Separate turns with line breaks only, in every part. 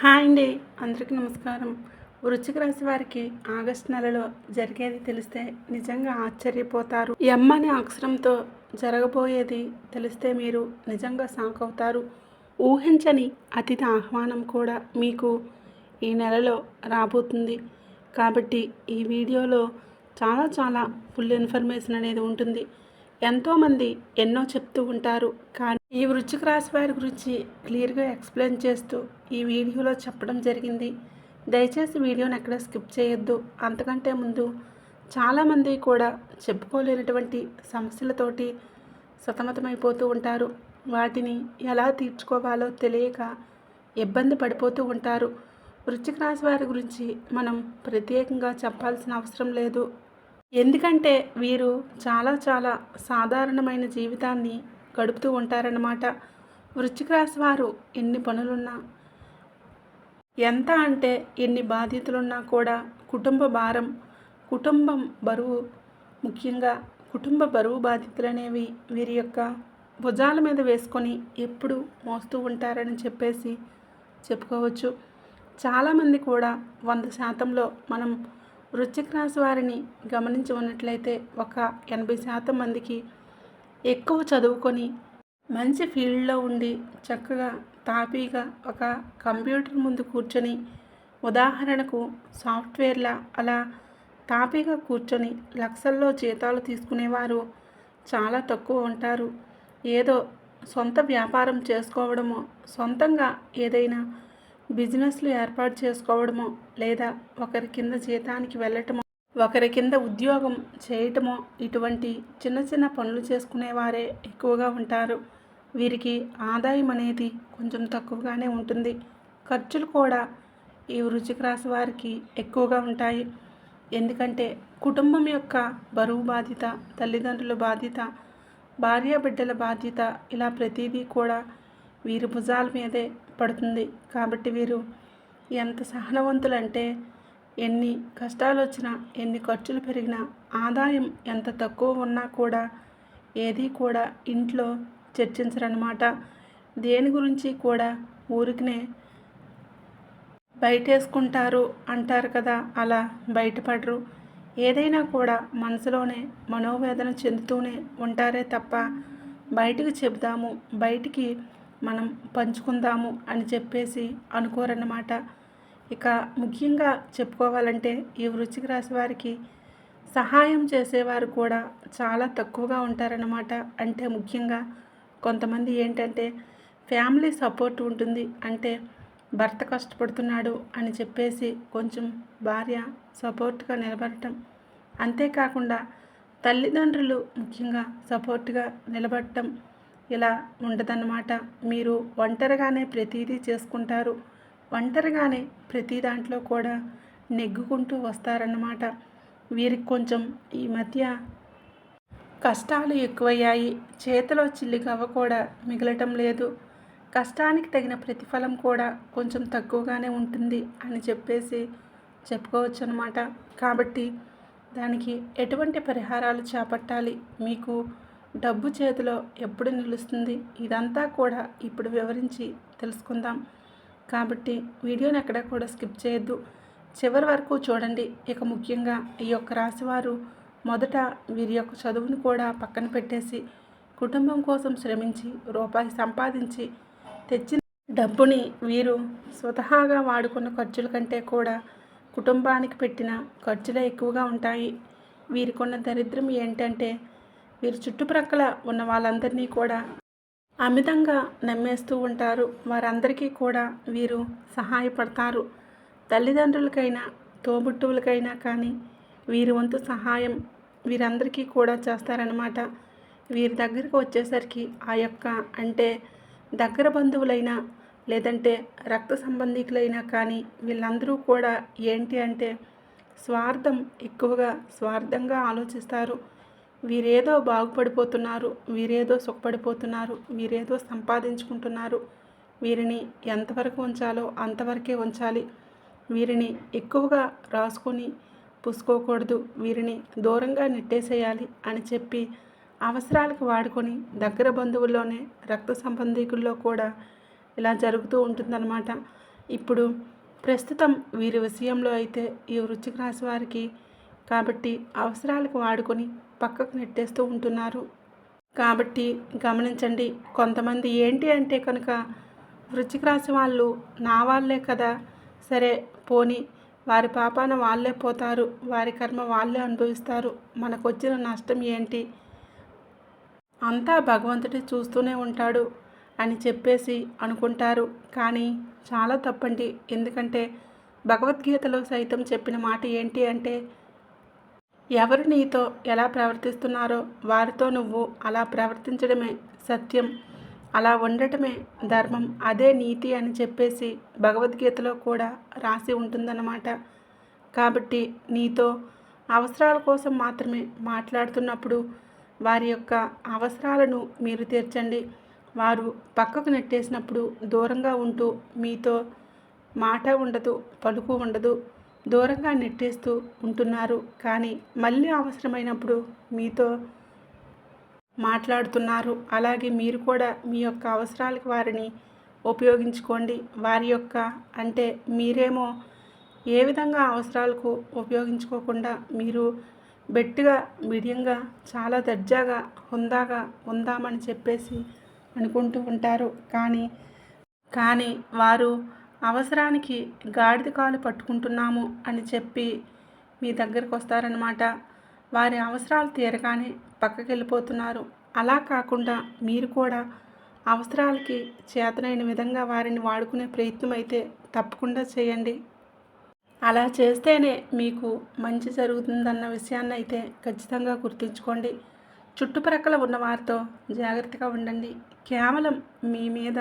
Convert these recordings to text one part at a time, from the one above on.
Hi అండి. అందరికీ నమస్కారం. వృశ్చిక రాశి వారికి ఆగస్టు నెలలో జరిగేది తెలిస్తే నిజంగా ఆశ్చర్యపోతారు. ఎమ్ అనే అక్షరంతో జరగబోయేది తెలిస్తే మీరు నిజంగా షాక్ అవుతారు ఊహించని అతిథి ఆహ్వానం కూడా మీకు ఈ నెలలో రాబోతుంది. కాబట్టి ఈ వీడియోలో చాలా చాలా ఫుల్ ఇన్ఫర్మేషన్ అనేది ఉంటుంది. ఎంతోమంది ఎన్నో చెప్తూ ఉంటారు కానీ ఈ వృచ్చిక రాశి వారి గురించి క్లియర్గా ఎక్స్ప్లెయిన్ చేస్తూ ఈ వీడియోలో చెప్పడం జరిగింది. దయచేసి వీడియోని ఎక్కడ స్కిప్ చేయొద్దు. అంతకంటే ముందు చాలామంది కూడా చెప్పుకోలేనటువంటి సమస్యలతోటి సతమతమైపోతూ ఉంటారు. వాటిని ఎలా తీర్చుకోవాలో తెలియక ఇబ్బంది పడిపోతూ ఉంటారు. వృచ్చిక రాశి వారి గురించి మనం ప్రత్యేకంగా చెప్పాల్సిన అవసరం లేదు. ఎందుకంటే వీరు చాలా చాలా సాధారణమైన జీవితాన్ని గడుపుతూ ఉంటారన్నమాట. వృశ్చిక రాశి వారు ఎన్ని పనులున్నా ఎంత అంటే ఎన్ని బాధ్యతలున్నా కూడా కుటుంబ భారం కుటుంబం బరువు ముఖ్యంగా కుటుంబ బరువు బాధ్యతలు అనేవి వీరి యొక్క భుజాల మీద వేసుకొని ఎప్పుడు మోస్తూ ఉంటారని చెప్పేసి చెప్పుకోవచ్చు. చాలామంది కూడా వంద శాతంలో మనం వృశ్చిక రాశి వారిని గమనించి ఉన్నట్లయితే ఒక ఎనభై శాతం మందికి ఎక్కువ చదువుకొని మంచి ఫీల్డ్లో ఉండి చక్కగా తాపీగా ఒక కంప్యూటర్ ముందు కూర్చొని ఉదాహరణకు సాఫ్ట్వేర్ల అలా తాపీగా కూర్చొని లక్షల్లో జీతాలు తీసుకునేవారు చాలా తక్కువ ఉంటారు. ఏదో సొంత వ్యాపారం చేసుకోవడమో సొంతంగా ఏదైనా బిజినెస్లు ఏర్పాటు చేసుకోవడమో లేదా ఒకరి కింద జీతానికి వెళ్ళటమో ఒకరి కింద ఉద్యోగం చేయటమో ఇటువంటి చిన్న చిన్న పనులు చేసుకునేవారే ఎక్కువగా ఉంటారు. వీరికి ఆదాయం అనేది కొంచెం తక్కువగానే ఉంటుంది. ఖర్చులు కూడా ఈ వృచిక రాశి వారికి ఎక్కువగా ఉంటాయి. ఎందుకంటే కుటుంబం యొక్క బరువు బాధ్యత తల్లిదండ్రుల బాధ్యత భార్య బిడ్డల బాధ్యత ఇలా ప్రతిదీ కూడా వీరి భుజాల మీదే పడుతుంది. కాబట్టి వీరు ఎంత సహనవంతులంటే ఎన్ని కష్టాలు వచ్చినా ఎన్ని ఖర్చులు పెరిగినా ఆదాయం ఎంత తక్కువ ఉన్నా కూడా ఏది కూడా ఇంట్లో చర్చించరనమాట దేని గురించి కూడా ఊరికినే బయటేసుకుంటారు అంటారు కదా అలా బయటపడరు. ఏదైనా కూడా మనసులోనే మనోవేదన చెందుతూనే ఉంటారే తప్ప బయటికి చెబుదాము బయటికి మనం పంచుకుందాము అని చెప్పేసి అనుకోరన్నమాట. ఇక ముఖ్యంగా చెప్పుకోవాలంటే ఈ వృశ్చిక రాశి వారికి సహాయం చేసేవారు కూడా చాలా తక్కువగా ఉంటారన్నమాట. అంటే ముఖ్యంగా కొంతమంది ఏంటంటే ఫ్యామిలీ సపోర్ట్ ఉంటుంది. అంటే భర్త కష్టపడుతున్నాడు అని చెప్పేసి కొంచెం భార్య సపోర్ట్గా నిలబడటం. అంతేకాకుండా తల్లిదండ్రులు ముఖ్యంగా సపోర్ట్గా నిలబడటం ఇలా ఉండదన్నమాట. మీరు ఒంటరిగానే ప్రతీదీ చేసుకుంటారు. ఒంటరిగానే ప్రతి దాంట్లో కూడా నెగ్గుకుంటూ వస్తారన్నమాట. వీరికి కొంచెం ఈ మధ్య కష్టాలు ఎక్కువయ్యాయి. చేతిలో చిల్లిగవ్వ కూడా మిగలటం లేదు. కష్టానికి తగిన ప్రతిఫలం కూడా కొంచెం తక్కువగానే ఉంటుంది అని చెప్పేసి చెప్పుకోవచ్చు అనమాట కాబట్టి దానికి ఎటువంటి పరిహారాలు చేపట్టాలి? మీకు డబ్బు చేతిలో ఎప్పుడు నిలుస్తుంది? ఇదంతా కూడా ఇప్పుడు వివరించి తెలుసుకుందాం. కాబట్టి వీడియోని ఎక్కడ కూడా స్కిప్ చేయొద్దు. చివరి వరకు చూడండి. ఇక ముఖ్యంగా ఈ యొక్క రాశివారు మొదట వీరి యొక్క చదువును కూడా పక్కన పెట్టేసి కుటుంబం కోసం శ్రమించి రూపాయి సంపాదించి తెచ్చిన డబ్బుని వీరు స్వతహాగా వాడుకున్న ఖర్చుల కంటే కూడా కుటుంబానికి పెట్టిన ఖర్చులే ఎక్కువగా ఉంటాయి. వీరికున్న దరిద్రం ఏంటంటే వీరి చుట్టుప్రక్కల ఉన్న వాళ్ళందరినీ కూడా అమితంగా నమ్మేస్తూ ఉంటారు. వారందరికీ కూడా వీరు సహాయపడతారు. తల్లిదండ్రులకైనా తోబుట్టువులకైనా కానీ వీరి వంతు సహాయం వీరందరికీ కూడా చేస్తారనమాట వీరి దగ్గరికి వచ్చేసరికి ఆ యొక్క అంటే దగ్గర బంధువులైనా లేదంటే రక్త సంబంధికులైనా కానీ వీళ్ళందరూ కూడా ఏంటి అంటే స్వార్థం ఎక్కువగా స్వార్థంగా ఆలోచిస్తారు. వీరేదో బాగుపడిపోతున్నారు వీరేదో సుఖపడిపోతున్నారు వీరేదో సంపాదించుకుంటున్నారు. వీరిని ఎంతవరకు ఉంచాలో అంతవరకే ఉంచాలి. వీరిని ఎక్కువగా రాసుకొని పుసుకోకూడదు. వీరిని దూరంగా నెట్టేసేయాలి అని చెప్పి అవసరాలకు వాడుకొని దగ్గర బంధువుల్లోనే రక్త సంబంధికుల్లో కూడా ఇలా జరుగుతూ ఉంటుందన్నమాట. ఇప్పుడు ప్రస్తుతం వీరి విషయంలో అయితే ఈ వృశ్చిక రాశి వారికి కాబట్టి అవసరాలకు వాడుకొని పక్కకు నెట్టేస్తూ ఉంటున్నారు. కాబట్టి గమనించండి కొంతమంది ఏంటి అంటే కనుక వృచ్చిక రాశి వాళ్ళు నా వాళ్ళే కదా సరే పోని వారి పాపాన వాళ్ళే పోతారు వారి కర్మ వాళ్ళే అనుభవిస్తారు మనకు వచ్చిన నష్టం ఏంటి? అంతా భగవంతుడి చూస్తూనే ఉంటాడు అని చెప్పేసి అనుకుంటారు. కానీ చాలా తప్పండి ఎందుకంటే భగవద్గీతలో సైతం చెప్పిన మాట ఏంటి అంటే ఎవరు నీతో ఎలా ప్రవర్తిస్తున్నారో వారితో నువ్వు అలా ప్రవర్తించడమే సత్యం. అలా ఉండటమే ధర్మం. అదే నీతి అని చెప్పేసి భగవద్గీతలో కూడా రాసి ఉంటుందన్నమాట. కాబట్టి నీతో అవసరాల కోసం మాత్రమే మాట్లాడుతున్నప్పుడు వారి యొక్క అవసరాలను మీరు తీర్చండి. వారు పక్కకు నెట్టేసినప్పుడు దూరంగా ఉంటూ మీతో మాట ఉండదు పలుకు ఉండదు. దూరంగా నెట్టేస్తూ ఉంటున్నారు. కానీ మళ్ళీ అవసరమైనప్పుడు మీతో మాట్లాడుతున్నారు. అలాగే మీరు కూడా మీ యొక్క అవసరాలకు వారిని ఉపయోగించుకోండి. వారి యొక్క అంటే మీరేమో ఏ విధంగా అవసరాలకు ఉపయోగించుకోకుండా మీరు బెట్టుగా మీడియంగా చాలా దర్జాగా హుందాగా ఉందామని చెప్పేసి అనుకుంటూ ఉంటారు. కానీ కానీ వారు అవసరానికి గాడిద కాలు పట్టుకుంటున్నాము అని చెప్పి మీ దగ్గరకు వస్తారనమాట వారి అవసరాలు తీరగానే పక్కకి వెళ్ళిపోతున్నారు. అలా కాకుండా మీరు కూడా అవసరాలకి చేతనైన విధంగా వారిని వాడుకునే ప్రయత్నం అయితే తప్పకుండా చేయండి. అలా చేస్తేనే మీకు మంచి జరుగుతుందన్న విషయాన్ని అయితే ఖచ్చితంగా గుర్తుంచుకోండి. చుట్టుప్రక్కల ఉన్న వారితో జాగ్రత్తగా ఉండండి. కేవలం మీ మీద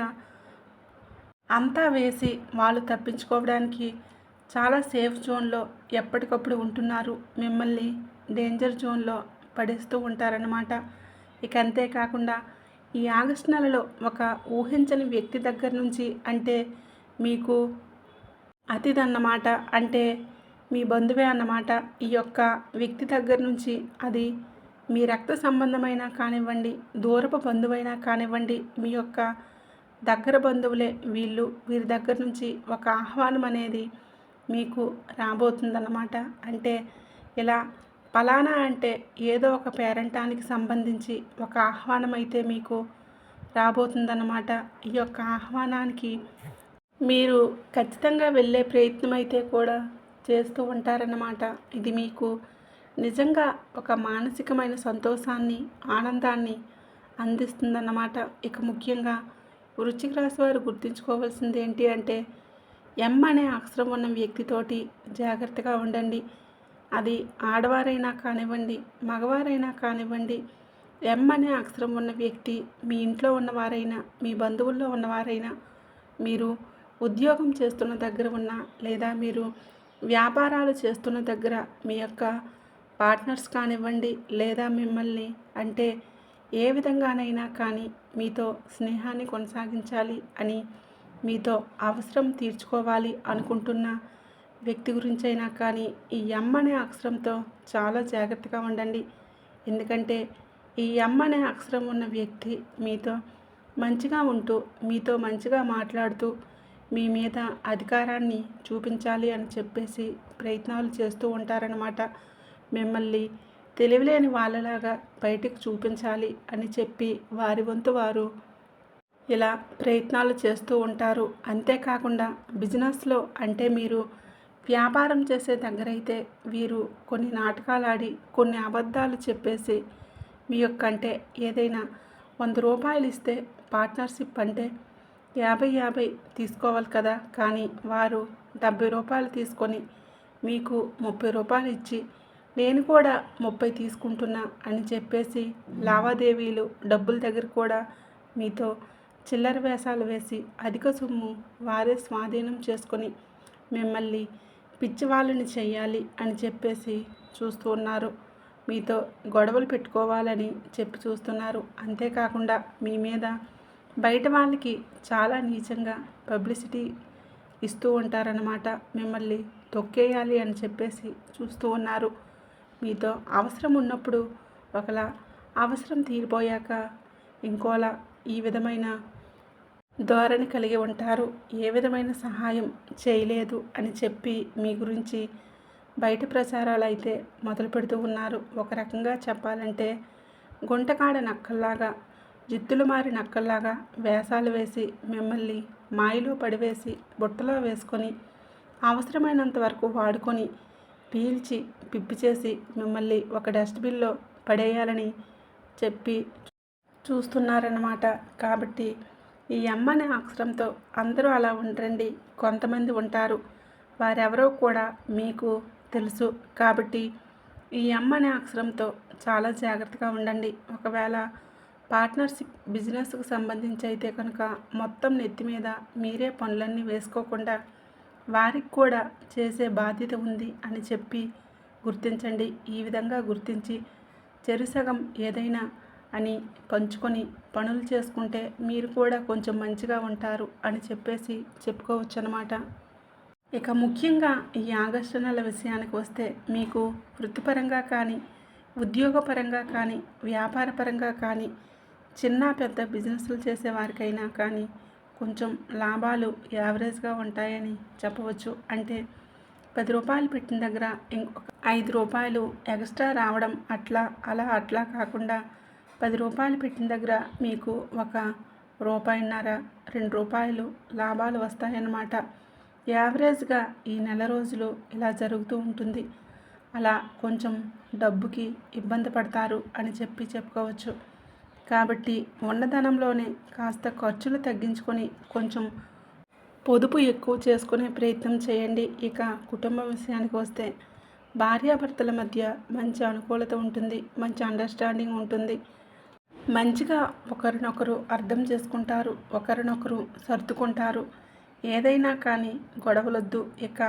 అంతా వేసి వాళ్ళు తప్పించుకోవడానికి చాలా సేఫ్ జోన్లో ఎప్పటికప్పుడు ఉంటున్నారు. మిమ్మల్ని డేంజర్ జోన్లో పడేస్తూ ఉంటారన్నమాట. ఇక అంతేకాకుండా ఈ ఆగస్టు నెలలో ఒక ఊహించని వ్యక్తి దగ్గర నుంచి అంటే మీకు అతిథన్నమాట అంటే మీ బంధువే అన్నమాట. ఈ యొక్క వ్యక్తి దగ్గర నుంచి అది మీ రక్త సంబంధమైన కానివ్వండి దూరపు బంధువైనా కానివ్వండి మీ యొక్క దగ్గర బంధువులే వీళ్ళు వీరి దగ్గర నుంచి ఒక ఆహ్వానం అనేది మీకు రాబోతుందన్నమాట. అంటే ఇలా ఫలానా అంటే ఏదో ఒక పేరంటానికి సంబంధించి ఒక ఆహ్వానం అయితే మీకు రాబోతుందన్నమాట. ఈ యొక్క ఆహ్వానానికి మీరు ఖచ్చితంగా వెళ్ళే ప్రయత్నం అయితే కూడా చేస్తూ ఉంటారన్నమాట. ఇది మీకు నిజంగా ఒక మానసికమైన సంతోషాన్ని ఆనందాన్ని అందిస్తుందన్నమాట. ఇక ముఖ్యంగా వృశ్చిక రాశి వారు గుర్తుంచుకోవాల్సింది ఏంటి అంటే ఎం అనే అక్షరం ఉన్న వ్యక్తితోటి జాగ్రత్తగా ఉండండి. అది ఆడవారైనా కానివ్వండి మగవారైనా కానివ్వండి ఎం అనే అక్షరం ఉన్న వ్యక్తి మీ ఇంట్లో ఉన్నవారైనా మీ బంధువుల్లో ఉన్నవారైనా మీరు ఉద్యోగం చేస్తున్న దగ్గర ఉన్న లేదా మీరు వ్యాపారాలు చేస్తున్న దగ్గర మీ యొక్క పార్ట్నర్స్ కానివ్వండి లేదా మిమ్మల్ని అంటే ఏ విధంగానైనా కానీ మీతో స్నేహాన్ని కొనసాగించాలి అని మీతో అవసరం తీర్చుకోవాలి అనుకుంటున్న వ్యక్తి గురించైనా కానీ ఈ ఎమ్ అనే అక్షరంతో చాలా జాగ్రత్తగా ఉండండి. ఎందుకంటే ఈ ఎమ్ అనే అక్షరం ఉన్న వ్యక్తి మీతో మంచిగా ఉంటూ మీతో మంచిగా మాట్లాడుతూ మీ మీద అధికారాన్ని చూపించాలి అని చెప్పేసి ప్రయత్నాలు చేస్తూ ఉంటారనమాట మిమ్మల్ని తెలివిలేని వాళ్ళలాగా బయటికి చూపించాలి అని చెప్పి వారి వంతు వారు ఇలా ప్రయత్నాలు చేస్తూ ఉంటారు. అంతేకాకుండా బిజినెస్లో అంటే మీరు వ్యాపారం చేసే దగ్గర అయితే వీరు కొన్ని నాటకాలు ఆడి కొన్ని అబద్ధాలు చెప్పేసి మీ యొక్క అంటే ఏదైనా వంద రూపాయలు ఇస్తే పార్ట్నర్షిప్ అంటే యాభై యాభై తీసుకోవాలి కదా. కానీ వారు డెబ్బై రూపాయలు తీసుకొని మీకు ముప్పై రూపాయలు ఇచ్చి నేను కూడా ముప్పై తీసుకుంటున్నా అని చెప్పేసి లావాదేవీలు డబ్బుల దగ్గర కూడా మీతో చిల్లర వేషాలు వేసి అధిక సొమ్ము వారే స్వాధీనం చేసుకొని మిమ్మల్ని పిచ్చివాళ్ళని చెయ్యాలి అని చెప్పేసి చూస్తూ ఉన్నారు. మీతో గొడవలు పెట్టుకోవాలని చెప్పి చూస్తున్నారు. అంతేకాకుండా మీ మీద బయట వాళ్ళకి చాలా నీచంగా పబ్లిసిటీ ఇస్తూ ఉంటారన్నమాట. మిమ్మల్ని తొక్కేయాలి అని చెప్పేసి చూస్తూ ఉన్నారు. మీతో అవసరం ఉన్నప్పుడు ఒకలా అవసరం తీరిపోయాక ఇంకోలా ఈ విధమైన ధోరణి కలిగి ఉంటారు. ఏ విధమైన సహాయం చేయలేదు అని చెప్పి మీ గురించి బయట ప్రచారాలు అయితే మొదలు పెడుతూ ఉన్నారు. ఒక రకంగా చెప్పాలంటే గుంటకాడ నక్కల్లాగా జిత్తులు మారి నక్కల్లాగా వేషాలు వేసి మిమ్మల్ని మాయలో పడివేసి బుట్టలో వేసుకొని అవసరమైనంత వరకు వాడుకొని పీల్చి పిప్పి చేసి మిమ్మల్ని ఒక డస్ట్బిన్లో పడేయాలని చెప్పి చూస్తున్నారన్నమాట. కాబట్టి ఈ అమ్మ అనే అక్షరంతో అందరూ అలా ఉండరండి కొంతమంది ఉంటారు. వారెవరో కూడా మీకు తెలుసు. కాబట్టి ఈ అమ్మ అనే అక్షరంతో చాలా జాగ్రత్తగా ఉండండి. ఒకవేళ పార్ట్నర్షిప్ బిజినెస్కు సంబంధించి అయితే కనుక మొత్తం నెత్తి మీద మీరే పనులన్నీ వేసుకోకుండా వారికి కూడా చేసే బాధ్యత ఉంది అని చెప్పి గుర్తించండి. ఈ విధంగా గుర్తించి చెరుసగం ఏదైనా అని పంచుకొని పనులు చేసుకుంటే మీరు కూడా కొంచెం మంచిగా ఉంటారు అని చెప్పేసి చెప్పుకోవచ్చు అనమాట ఇక ముఖ్యంగా ఈ ఆగస్టు నెల విషయానికి వస్తే మీకు వృత్తిపరంగా కానీ ఉద్యోగపరంగా కానీ వ్యాపారపరంగా కానీ చిన్న పెద్ద బిజినెస్లు చేసేవారికైనా కానీ కొంచెం లాభాలు యావరేజ్గా ఉంటాయని చెప్పవచ్చు. అంటే పది రూపాయలు పెట్టిన దగ్గర ఇంకొక ఐదు రూపాయలు ఎక్స్ట్రా రావడం అట్లా అలా అట్లా కాకుండా పది రూపాయలు పెట్టిన దగ్గర మీకు ఒక రూపాయిన్నర రెండు రూపాయలు లాభాలు వస్తాయన్నమాట. యావరేజ్గా ఈ నెల రోజులు ఇలా జరుగుతూ ఉంటుంది. అలా కొంచెం డబ్బుకి ఇబ్బంది పడతారు అని చెప్పి చెప్పుకోవచ్చు. కాబట్టి ఉన్నధనంలోనే కాస్త ఖర్చులు తగ్గించుకొని కొంచెం పొదుపు ఎక్కువ చేసుకునే ప్రయత్నం చేయండి. ఇక కుటుంబ విషయానికి వస్తే భార్యాభర్తల మధ్య మంచి అనుకూలత ఉంటుంది మంచి అండర్స్టాండింగ్ ఉంటుంది. మంచిగా ఒకరినొకరు అర్థం చేసుకుంటారు ఒకరినొకరు సర్దుకుంటారు. ఏదైనా కానీ గొడవలొద్దు. ఇక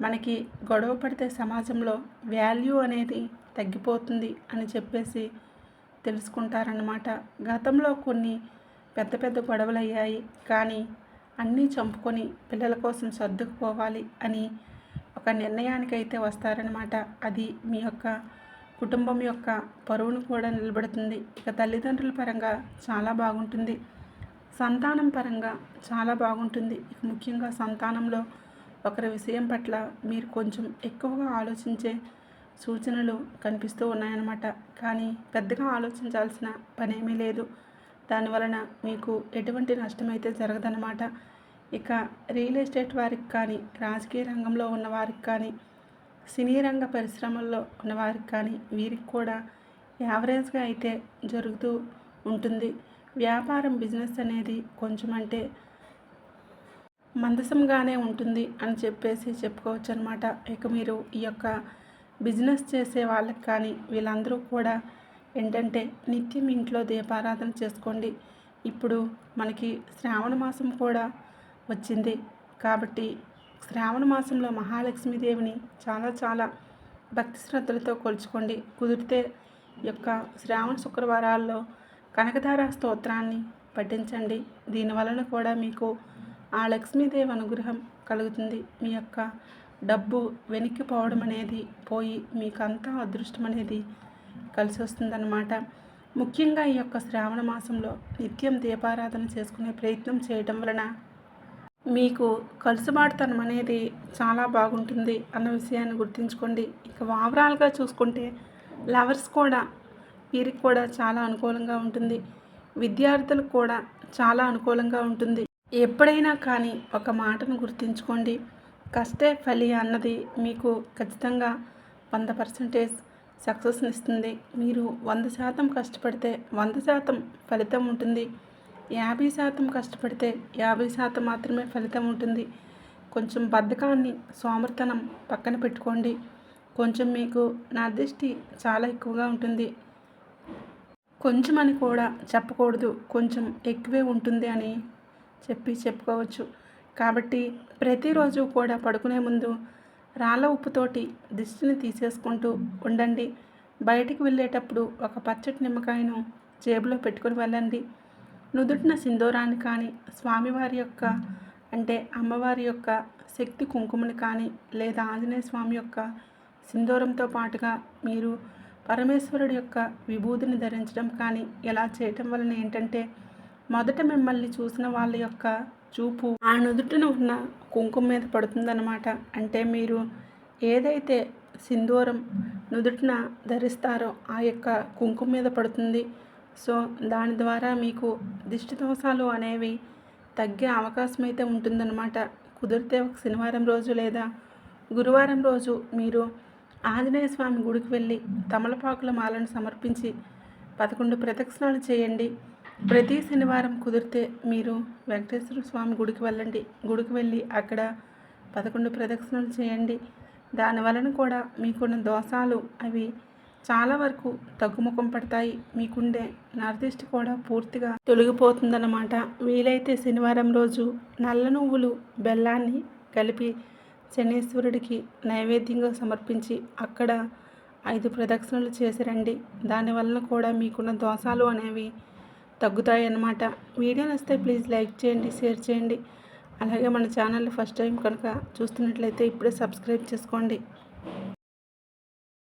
మనకి గొడవ పడితే సమాజంలో వాల్యూ అనేది తగ్గిపోతుంది అని చెప్పేసి తెలుసుకుంటారన్నమాట. గతంలో కొన్ని పెద్ద పెద్ద గొడవలు అయ్యాయి కానీ అన్నీ చంపుకొని పిల్లల కోసం సర్దుకుపోవాలి అని ఒక నిర్ణయానికైతే వస్తారనమాట అది మీ యొక్క కుటుంబం యొక్క పరువును కూడా నిలబెడుతుంది. ఇక తల్లిదండ్రుల పరంగా చాలా బాగుంటుంది. సంతానం పరంగా చాలా బాగుంటుంది. ఇక ముఖ్యంగా సంతానంలో ఒకరి విషయం పట్ల మీరు కొంచెం ఎక్కువగా ఆలోచించే సూచనలు కనిపిస్తూ ఉన్నాయన్నమాట. కానీ పెద్దగా ఆలోచించాల్సిన పనేమీ లేదు. దానివలన మీకు ఎటువంటి నష్టమైతే జరగదన్నమాట. ఇక రియల్ ఎస్టేట్ వారికి కానీ రాజకీయ రంగంలో ఉన్న వారికి కానీ సినీ రంగ పరిశ్రమల్లో ఉన్న వారికి కానీ వీరికి కూడా యావరేజ్గా అయితే జరుగుతూ ఉంటుంది. వ్యాపారం బిజినెస్ అనేది కొంచెం అంటే మందసంగానే ఉంటుంది అని చెప్పేసి చెప్పుకోవచ్చు అనమాట ఇక మీరు ఈ యొక్క బిజినెస్ చేసే వాళ్ళకి కానీ వీళ్ళందరూ కూడా ఏంటంటే నిత్యం ఇంట్లో దీపారాధన చేసుకోండి. ఇప్పుడు మనకి శ్రావణ మాసం కూడా వచ్చింది. కాబట్టి శ్రావణ మాసంలో మహాలక్ష్మీదేవిని చాలా చాలా భక్తి శ్రద్ధలతో కొలుచుకోండి. కుదిరితే యొక్క శ్రావణ శుక్రవారాల్లో కనకధార స్తోత్రాన్ని పఠించండి. దీనివలన కూడా మీకు ఆ లక్ష్మీదేవి అనుగ్రహం కలుగుతుంది. మీ యొక్క డబ్బు వెనక్కిపోవడం అనేది పోయి మీకు అంతా అదృష్టం అనేది కలిసి వస్తుందన్నమాట. ముఖ్యంగా ఈ యొక్క శ్రావణ మాసంలో నిత్యం దీపారాధన చేసుకునే ప్రయత్నం చేయటం వలన మీకు కలుసుబాటుతనం అనేది చాలా బాగుంటుంది అన్న విషయాన్ని గుర్తుంచుకోండి. ఇక ఓవరాల్గా చూసుకుంటే లవర్స్ కూడా వీరికి కూడా చాలా అనుకూలంగా ఉంటుంది. విద్యార్థులకు కూడా చాలా అనుకూలంగా ఉంటుంది. ఎప్పుడైనా కానీ ఒక మాటను గుర్తుంచుకోండి. కష్టే ఫలి అన్నది మీకు ఖచ్చితంగా వంద పర్సెంటేజ్ సక్సెస్ని ఇస్తుంది. మీరు వంద శాతం కష్టపడితే వంద శాతం ఫలితం ఉంటుంది. యాభై శాతం కష్టపడితే యాభై శాతం మాత్రమే ఫలితం ఉంటుంది. కొంచెం బద్ధకాన్ని సోమర్తనం పక్కన పెట్టుకోండి. కొంచెం మీకు నా దృష్టి చాలా ఎక్కువగా ఉంటుంది. కొంచెం అని కూడా చెప్పకూడదు. కొంచెం ఎక్కువే ఉంటుంది అని చెప్పి చెప్పుకోవచ్చు. కాబట్టి ప్రతిరోజు కూడా పడుకునే ముందు రాళ్ళ ఉప్పుతోటి దిష్టిని తీసేసుకుంటూ ఉండండి. బయటికి వెళ్ళేటప్పుడు ఒక పచ్చటి నిమ్మకాయను జేబులో పెట్టుకుని వెళ్ళండి. నుదుటిన సింధూరాన్ని కానీ స్వామివారి యొక్క అంటే అమ్మవారి యొక్క శక్తి కుంకుమని కానీ లేదా ఆంజనేయ స్వామి యొక్క సింధూరంతో పాటుగా మీరు పరమేశ్వరుడి యొక్క విభూతిని ధరించడం కానీ ఇలా చేయటం వలన ఏంటంటే మొదట మిమ్మల్ని చూసిన వాళ్ళ యొక్క చూపు. ఆ నుదుటిన ఉన్న కుంకుమ మీద పడుతుందన్నమాట. అంటే మీరు ఏదైతే సింధూరం నుదుటిన ధరిస్తారో ఆ యొక్క కుంకుమ మీద పడుతుంది. సో దాని ద్వారా మీకు దిష్టి దోషాలు అనేవి తగ్గే అవకాశం అయితే ఉంటుందన్నమాట. కుదిరితే ఒక శనివారం రోజు లేదా గురువారం రోజు మీరు ఆంజనేయ స్వామి గుడికి వెళ్ళి తమలపాకుల మాలను సమర్పించి పదకొండు ప్రదక్షిణాలు చేయండి. ప్రతి శనివారం కుదిరితే మీరు వెంకటేశ్వర స్వామి గుడికి వెళ్ళండి. గుడికి వెళ్ళి అక్కడ పదకొండు ప్రదక్షిణలు చేయండి. దాని వలన కూడా మీకున్న దోషాలు అవి చాలా వరకు తగ్గుముఖం పడతాయి. మీకుండే నరదిష్టి కూడా పూర్తిగా తొలగిపోతుందన్నమాట. వీలైతే శనివారం రోజు నల్ల నువ్వులు బెల్లాన్ని కలిపి శనీశ్వరుడికి నైవేద్యంగా సమర్పించి అక్కడ ఐదు ప్రదక్షిణలు చేసి రండి. దానివల్ల కూడా మీకున్న దోషాలు అనేవి తగ్గుతాయి అన్నమాట వీడియో నచ్చితే ప్లీజ్ లైక్ చేయండి షేర్ చేయండి. అలాగే మన ఛానల్ ఫస్ట్ టైం కనుక చూస్తున్నట్లయితే ఇప్పుడే సబ్స్క్రైబ్ చేసుకోండి.